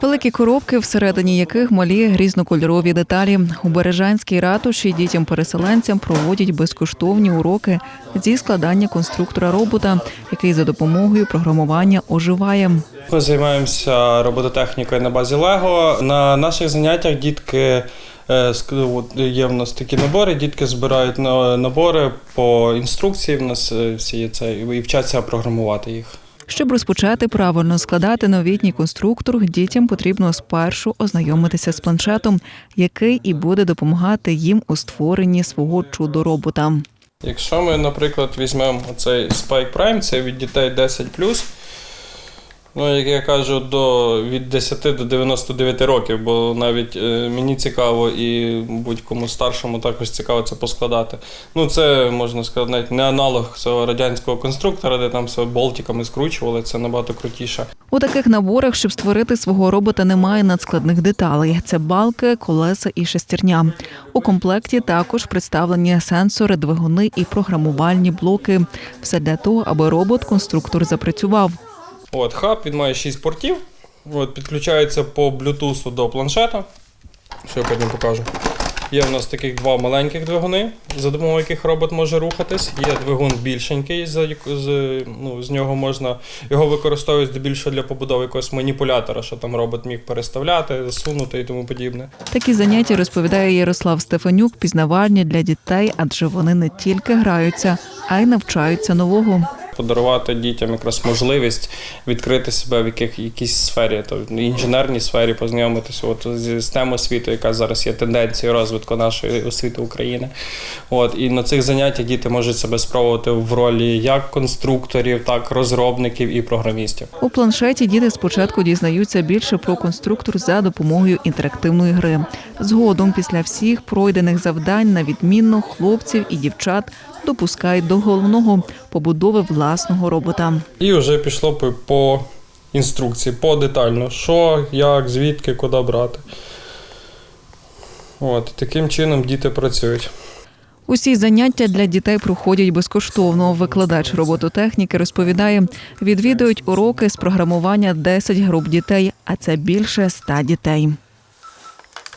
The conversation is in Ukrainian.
Великі коробки, всередині яких малі різнокольорові деталі. У Бережанській ратуші дітям-переселенцям проводять безкоштовні уроки зі складання конструктора робота, який за допомогою програмування оживає. Ми займаємося робототехнікою на базі Лего. На наших заняттях дітки е, є в нас такі набори. Дітки збирають на- набори по інструкції. В нас е, всі є це і вчаться програмувати їх. Щоб розпочати правильно складати новітній конструктор, дітям потрібно спершу ознайомитися з планшетом, який і буде допомагати їм у створенні свого чудо-робота. Якщо ми, наприклад, візьмемо цей Spike Prime, це від дітей 10 Ну, як я кажу, до від 10 до 99 років, бо навіть е, мені цікаво і будь-кому старшому також цікаво це поскладати. Ну, це можна сказати, навіть не аналог цього радянського конструктора, де там все болтиками скручували, це набагато крутіше. У таких наборах, щоб створити свого робота, немає надскладних деталей. Це балки, колеса і шестерня. У комплекті також представлені сенсори, двигуни і програмувальні блоки. Все для того, аби робот-конструктор запрацював. От, хаб, він має 6 портів. От, підключається по Bluetooth до планшета. Що я потім покажу. Є в нас таких два маленьких двигуни, за допомогою яких робот може рухатись. Є двигун більшенький, як- з, ну, з нього можна його використовують здебільшого для побудови якогось маніпулятора, що там робот міг переставляти, засунути і тому подібне. Такі заняття розповідає Ярослав Стефанюк, пізнавальні для дітей, адже вони не тільки граються, а й навчаються нового. Подарувати дітям якраз можливість відкрити себе в яких, якійсь сфері, то в інженерній сфері, познайомитися от, з STEM освіту, яка зараз є тенденцією розвитку нашої освіти України. От, і на цих заняттях діти можуть себе спробувати в ролі як конструкторів, так розробників і програмістів. У планшеті діти спочатку дізнаються більше про конструктор за допомогою інтерактивної гри. Згодом, після всіх пройдених завдань, на відмінно хлопців і дівчат допускають до головного побудови власного робота. І вже пішло по, по інструкції, по детально, що, як, звідки, куди брати. От, таким чином діти працюють. Усі заняття для дітей проходять безкоштовно. Викладач робототехніки розповідає, відвідують уроки з програмування 10 груп дітей, а це більше 100 дітей.